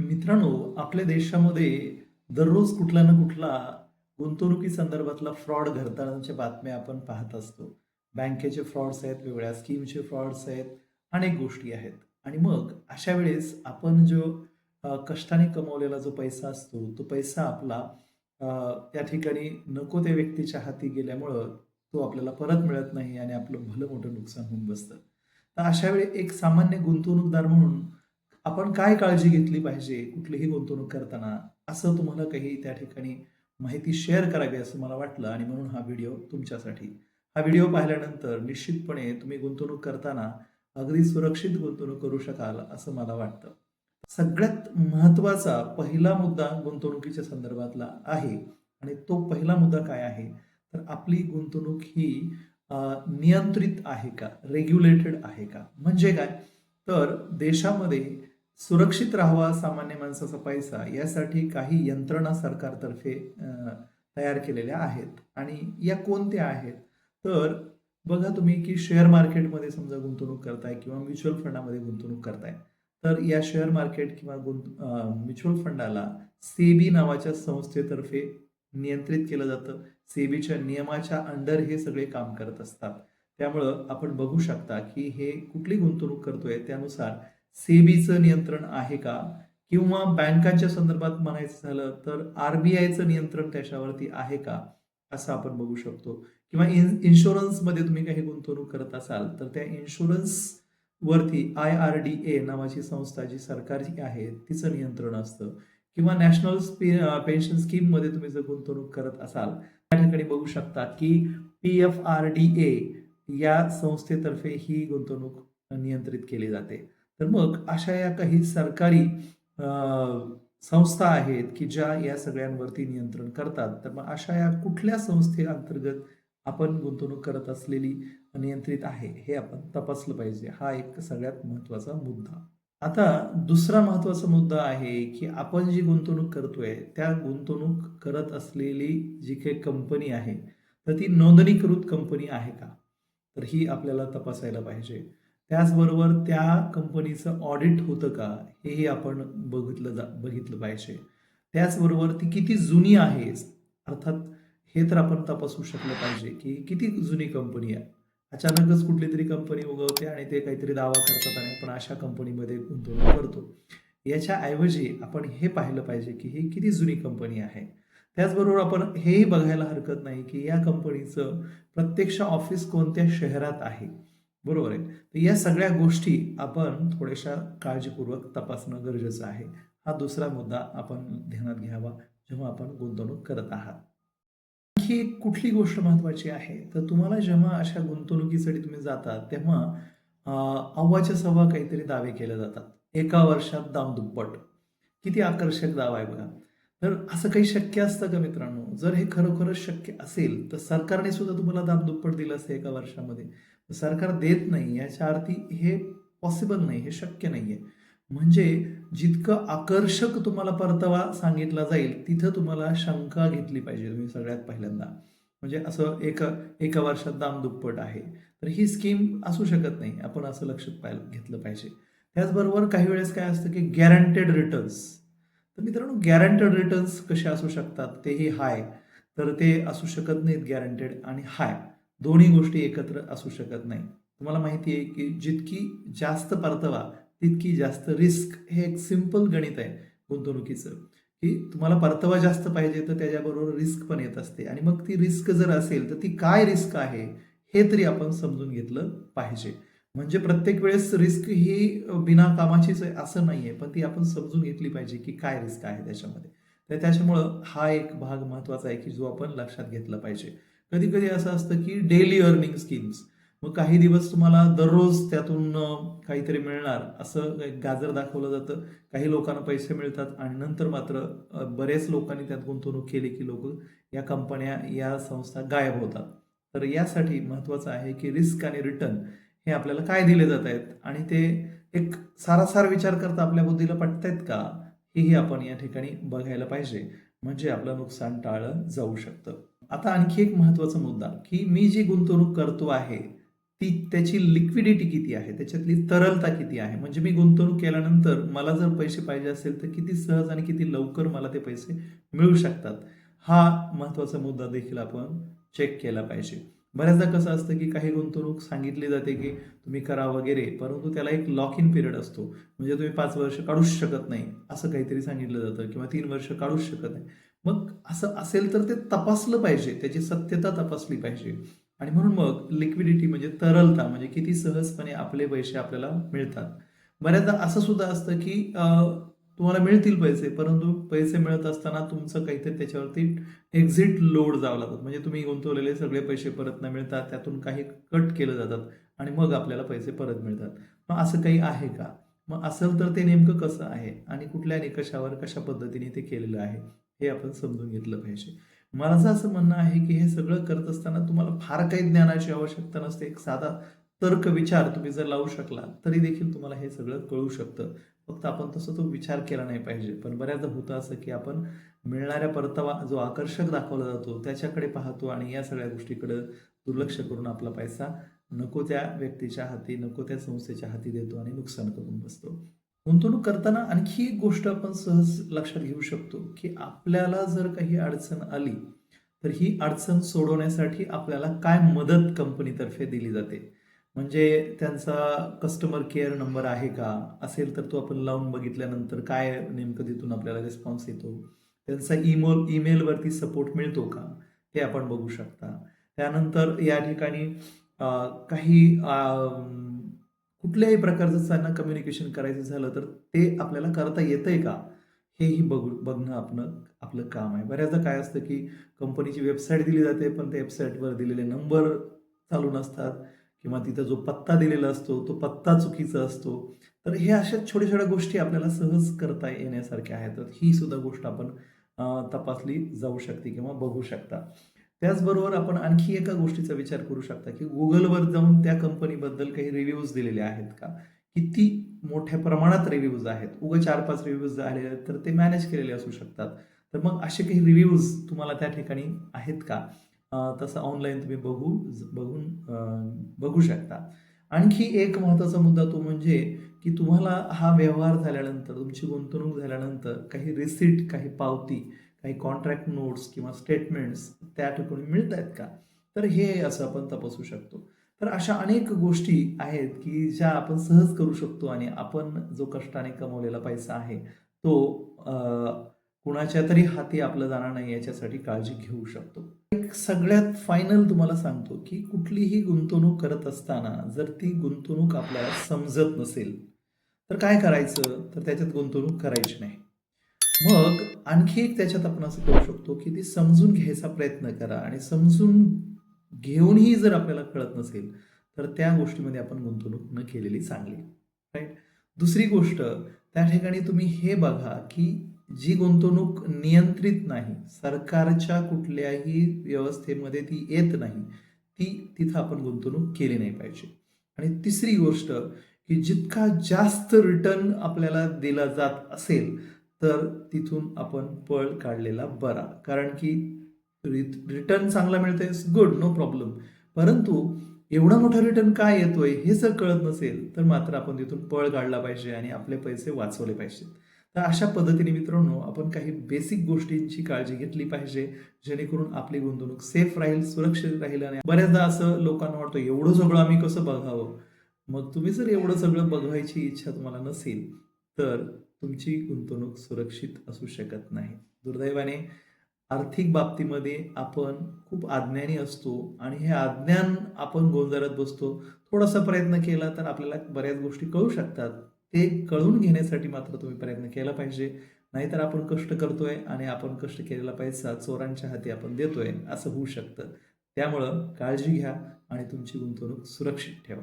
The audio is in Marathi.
मित्रांनो, आपल्या देशामध्ये दररोज कुठला ना कुठला गुंतवणुकी संदर्भातला फ्रॉड घडतानाच्या बातम्या आपण पाहत असतो. बँकेचे फ्रॉड्स आहेत, वेगवेगळ्या स्कीमचे फ्रॉड्स आहेत, अनेक गोष्टी आहेत. आणि मग अशा वेळेस आपण जो कष्टाने कमवलेला जो पैसा असतो, तो पैसा आपला त्या ठिकाणी नको त्या व्यक्तीच्या हाती गेल्यामुळं तो आपल्याला परत मिळत नाही आणि आपलं भलं मोठं नुकसान होऊन बसतं. तर अशा वेळी एक सामान्य गुंतवणूकदार म्हणून आपण काय काळजी घेतली पाहिजे कुठलीही गुंतवणूक करताना, असं तुम्हाला काही त्या ठिकाणी माहिती शेअर करावी असं मला वाटलं आणि म्हणून हा व्हिडिओ तुमच्यासाठी. हा व्हिडिओ पाहिल्यानंतर निश्चितपणे तुम्ही गुंतवणूक करताना अगदी सुरक्षित गुंतवणूक करू शकाल असं मला वाटतं. सगळ्यात महत्त्वाचा पहिला मुद्दा गुंतवणुकीच्या संदर्भातला आहे आणि तो पहिला मुद्दा काय आहे? तर आपली गुंतवणूक ही नियंत्रित आहे का? रेग्युलेटेड आहे का? म्हणजे काय? तर देशामध्ये सुरक्षित राहावा सामान्य माणसाचा पैसा यासाठी काही यंत्रणा सरकारतर्फे तयार केलेल्या आहेत आणि या कोणत्या आहेत? तर बघा तुम्ही की शेअर मार्केटमध्ये समजा गुंतवणूक करताय किंवा म्युच्युअल फंडामध्ये गुंतवणूक करताय. तर या शेअर मार्केट किंवा गुंत म्युच्युअल फंडाला सेबी नावाच्या संस्थेतर्फे नियंत्रित केलं जातं. सेबीच्या नियमाच्या अंडर हे सगळे काम करत असतात. त्यामुळं आपण बघू शकता की हे कुठली गुंतवणूक करतोय त्यानुसार सेबीचं नियंत्रण आहे का? किंवा बँकांच्या संदर्भात म्हणायचं झालं तर आर-बी-आयचं नियंत्रण त्याच्यावरती आहे का? असं आपण बघू शकतो. किंवा इन इन्शुरन्समध्ये तुम्ही काही गुंतवणूक करत असाल तर त्या इन्शुरन्सवरती आय-आर-डी-ए नावाची संस्था जी सरकारची आहे तिचं नियंत्रण असतं. किंवा नॅशनल स्पे पेन्शन स्कीममध्ये तुम्ही जर गुंतवणूक करत असाल, त्या ठिकाणी बघू शकता की पी-एफ-आर-डी-ए या संस्थेतर्फे ही गुंतवणूक नियंत्रित केली जाते. तर मग अशा या काही सरकारी संस्था आहेत की ज्या या सगळ्यांवरती नियंत्रण करतात. तर मग अशा या कुठल्या संस्थे अंतर्गत आपण गुंतवणूक करत असलेली नियंत्रित आहे, हे आपण तपासलं पाहिजे. हा एक सगळ्यात महत्त्वाचा मुद्दा. आता दुसरा महत्त्वाचा मुद्दा आहे की आपण जी गुंतवणूक करतोय, त्या गुंतवणूक करत असलेली जी काही कंपनी आहे, तर ती नोंदणीकृत कंपनी आहे का? तर ही आपल्याला तपासायला पाहिजे. त्याचबरोबर त्या कंपनीचं ऑडिट होतं का? हेही आपण बघितलं जा बघितलं पाहिजे. त्याचबरोबर ती किती जुनी आहे? अर्थात हे तर आपण तपासू शकलं पाहिजे की किती जुनी कंपनी आहे. अचानकच कुठली तरी कंपनी उगवते आणि ते काहीतरी दावा करतात आणि आपण अशा कंपनीमध्ये गुंतवणूक करतो. याच्या ऐवजी आपण हे पाहिलं पाहिजे की ही किती जुनी कंपनी आहे. त्याचबरोबर आपण हेही बघायला हरकत नाही की या कंपनीचं प्रत्यक्ष ऑफिस कोणत्या शहरात आहे. बरोबर आहे. तर या सगळ्या गोष्टी आपण थोड्याशा काळजीपूर्वक तपासणं गरजेचं आहे. हा दुसरा मुद्दा आपण ध्यानात घ्यावा जेव्हा आपण गुंतवणूक करत आहात. आणखी एक कुठली गोष्ट महत्त्वाची आहे, तर तुम्हाला जेव्हा अशा गुंतवणुकीसाठी तुम्ही जाता तेव्हा अव्वाच्या सव्वा काहीतरी दावे केले जातात. एका वर्षात दामदुप्पट. किती आकर्षक दावा आहे बघा. तर असं काही शक्य असतं का मित्रांनो? जर हे खरोखरच शक्य असेल, तर सरकारने सुद्धा तुम्हाला दामदुप्पट दिलं असतं एका वर्षामध्ये. सरकार देत नाही याच्या अर्थी हे पॉसिबल नाही, हे शक्य नाहीये. म्हणजे जितकं आकर्षक तुम्हाला परतावा सांगितला जाईल, तिथं तुम्हाला शंका घेतली पाहिजे तुम्ही सगळ्यात पहिल्यांदा. म्हणजे असं एका एका वर्षात दाम दुप्पट आहे. तर ही स्कीम असू शकत नाही. आपण असं लक्षात पाहिलं घेतलं पाहिजे. त्याचबरोबर काही वेळेस काय असतं की गॅरंटेड रिटर्न्स. तर मित्रांनो गॅरंटेड रिटर्न्स कसे असू शकतात? तेही हाय. तर ते असू शकत नाहीत गॅरंटेड आणि हाय. दोन्ही गोष्टी एकत्र असू शकत नाही. तुम्हाला माहिती आहे की जितकी जास्त परतावा, तितकी जास्त रिस्क हे एक सिंपल गणित आहे गुंतवणुकीचं, की तुम्हाला परतावा जास्त पाहिजे तर त्याच्याबरोबर रिस्क पण येत असते आणि मग ती रिस्क जर असेल, तर ती काय रिस्क आहे, हे तरी आपण समजून घेतलं पाहिजे. म्हणजे प्रत्येक वेळेस रिस्क ही बिना कामाचीच आहे असं नाहीये. पण ती आपण समजून घेतली पाहिजे की काय रिस्क आहे त्याच्यामध्ये. तर त्याच्यामुळं हा एक भाग महत्त्वाचा आहे की जो आपण लक्षात घेतला पाहिजे. कधी-कधी असं असतं की डेली अर्निंग स्कीम्स. मग काही दिवस तुम्हाला दररोज त्यातून काहीतरी मिळणार असं गाजर दाखवलं जातं. काही लोकांना पैसे मिळतात आणि नंतर मात्र बरेच लोकांनी त्यात गुंतवणूक केली की लोक या कंपन्या, या संस्था गायब होतात. तर यासाठी महत्त्वाचं आहे की रिस्क आणि रिटर्न हे आपल्याला काय दिले जात आहेत आणि ते एक सारासार विचार करता आपल्या बुद्धीला पटतायत का? हेही आपण या ठिकाणी बघायला पाहिजे. म्हणजे आपलं नुकसान टाळलं जाऊ शकतं. आता आणखी एक महत्त्वाचा मुद्दा, की मी जी गुंतवणूक करतो आहे, ती त्याची लिक्विडिटी किती आहे? त्याच्यातली तरलता किती आहे? म्हणजे मी गुंतवणूक केल्यानंतर मला जर पैसे पाहिजे असेल तर किती सहज आणि किती लवकर मला ते पैसे मिळू शकतात? हा महत्त्वाचा मुद्दा देखील आपण चेक केला पाहिजे. बऱ्याचदा कसं असतं की काही गुंतवणूक सांगितली जाते की तुम्ही करा वगैरे परंतु त्याला एक लॉक इन पिरियड असतो. म्हणजे तुम्ही पाच वर्ष काढूच शकत नाही असं काहीतरी सांगितलं जातं किंवा तीन वर्ष काढूच शकत नाही. मग असं असेल तर ते तपासलं पाहिजे त्याची सत्यता तपासली पाहिजे. आणि म्हणून मग लिक्विडिटी म्हणजे तरलता म्हणजे किती सहजपणे आपले पैसे आपल्याला मिळतात. बऱ्याचदा असं सुद्धा असतं की तुम्हाला मिळतील पैसे परंतु पैसे मिळत असताना तुमचं काहीतरी त्याच्यावरती एक्झिट लोड जावं लागतं. म्हणजे तुम्ही गुंतवलेले सगळे पैसे परत न मिळतात त्यातून काही कट केलं जातात आणि मग आपल्याला पैसे परत मिळतात. मग असं काही आहे का? मग असेल तर ते नेमकं कसं आहे? आणि कुठल्या निकषावर कशा पद्धतीने ते केलेलं आहे? हे आपण समजून घेतलं पाहिजे. माझं असं म्हणणं आहे की हे सगळं करत असताना तुम्हाला फार काही ज्ञानाची आवश्यकता नसते. एक साधा तर्क विचार तुम्ही जर लावू शकला तरी देखील तुम्हाला हे सगळं कळू शकतं. फक्त आपण तसं तो विचार केला नाही पाहिजे. पण बऱ्याचदा होतं असं की आपण मिळणाऱ्या परतावा जो आकर्षक दाखवला जातो त्याच्याकडे पाहतो आणि या सगळ्या गोष्टीकडे दुर्लक्ष करून आपला पैसा नको त्या व्यक्तीच्या हाती नको त्या संस्थेच्या हाती देतो आणि नुकसान करून बसतो. गुंतवणूक करताना आणखी एक गोष्ट आपण सहज लक्षात घेऊ शकतो की आपल्याला जर काही अडचण आली तर ही अडचण सोडवण्यासाठी आपल्याला काय मदत कंपनीतर्फे दिली जाते? म्हणजे त्यांचा कस्टमर केअर नंबर आहे का? असेल तर तो आपण लावून बघितल्यानंतर काय नेमकं तिथून आपल्याला रिस्पॉन्स येतो? त्यांचा ईमेल ईमेलवरती सपोर्ट मिळतो का? हे आपण बघू शकता. त्यानंतर या ठिकाणी काही कुठल्याही प्रकारचं त्यांना कम्युनिकेशन करायचं झालं तर ते आपल्याला करता येतंय का? हेही बघू बघणं आपलं आपलं काम आहे. बऱ्याचदा काय असतं की कंपनीची वेबसाईट दिली जाते पण त्या वेबसाईटवर दिलेले नंबर चालू नसतात किंवा तिथं जो पत्ता दिलेला असतो तो पत्ता चुकीचा असतो. तर हे अशा छोट्या छोट्या गोष्टी आपल्याला सहज करता येण्यासारख्या आहेत. तर ही सुद्धा गोष्ट आपण तपासली जाऊ शकते किंवा बघू शकता. त्याचबरोबर आपण आणखी एका गोष्टीचा विचार करू शकता की गुगलवर जाऊन त्या कंपनीबद्दल काही रिव्ह्यूज दिलेले आहेत का? किती मोठ्या प्रमाणात रिव्ह्यूज आहेत? उग चार पाच रिव्ह्यूज आले आहेत तर ते मॅनेज केलेले असू शकतात. तर मग असे काही रिव्ह्यूज तुम्हाला त्या ठिकाणी आहेत का? तसं ऑनलाईन तुम्ही बघू बघून बघू शकता. आणखी एक महत्त्वाचा मुद्दा तो म्हणजे की तुम्हाला हा व्यवहार झाल्यानंतर तुमची गुंतवणूक झाल्यानंतर काही रिसिट काही पावती काही कॉन्ट्रॅक्ट नोट्स किंवा स्टेटमेंट्स त्या ठिकाणी मिळत आहेत का? तर हे असं आपण तपासू शकतो. तर अशा अनेक गोष्टी आहेत की ज्या आपण सहज करू शकतो आणि आपण जो कष्टाने कमवलेला पैसा आहे तो कुणाच्या तरी हाती आपलं जाणार नाही याच्यासाठी काळजी घेऊ शकतो. एक सगळ्यात फायनल तुम्हाला सांगतो की कुठलीही गुंतवणूक करत असताना जर ती गुंतवणूक आपल्याला समजत नसेल तर काय करायचं? तर त्याच्यात गुंतवणूक करायची नाही. मग आणखी एक त्याच्यात आपण असं करू शकतो की ती समजून घ्यायचा प्रयत्न करा आणि समजून घेऊनही जर आपल्याला कळत नसेल तर त्या गोष्टीमध्ये आपण गुंतवणूक न केलेली चांगली. राईट दुसरी गोष्ट त्या ठिकाणी तुम्ही हे बघा की जी गुंतवणूक नियंत्रित नाही सरकारच्या कुठल्याही व्यवस्थेमध्ये ती येत नाही ती तिथं आपण गुंतवणूक केली नाही पाहिजे. आणि तिसरी गोष्ट की जितका जास्त रिटर्न आपल्याला दिला जात असेल तर तिथून आपण पळ काढलेला बरा. कारण की रिटर्न चांगला मिळतोय गुड नो प्रॉब्लेम परंतु एवढा मोठा रिटर्न काय येतोय हे जर कळत नसेल तर मात्र आपण तिथून पळ काढला पाहिजे आणि आपले पैसे वाचवले पाहिजेत. तर अशा पद्धतीने मित्रांनो आपण काही बेसिक गोष्टींची काळजी घेतली पाहिजे जेणेकरून आपली गुंतवणूक सेफ राहील सुरक्षित राहील आणि बऱ्याचदा असं लोकांना वाटतं एवढं सगळं आम्ही कसं बघावं? मग तुम्ही जर एवढं सगळं बघवायची इच्छा तुम्हाला नसेल तर तुमची गुंतवणूक सुरक्षित असू शकत नाही. दुर्दैवाने आर्थिक बाबतीमध्ये आपण खूप अज्ञानी असतो आणि हे अज्ञान आपण गोंधळत बसतो. थोडासा प्रयत्न केला तर आपल्याला बऱ्याच गोष्टी कळू शकतात. ते कळून घेण्यासाठी मात्र तुम्ही प्रयत्न केला पाहिजे. नाहीतर आपण कष्ट करतोय आणि आपण कष्ट केलेला पैसा चोरांच्या हाती आपण देतोय असं होऊ शकतं. त्यामुळं काळजी घ्या आणि तुमची गुंतवणूक सुरक्षित ठेवा.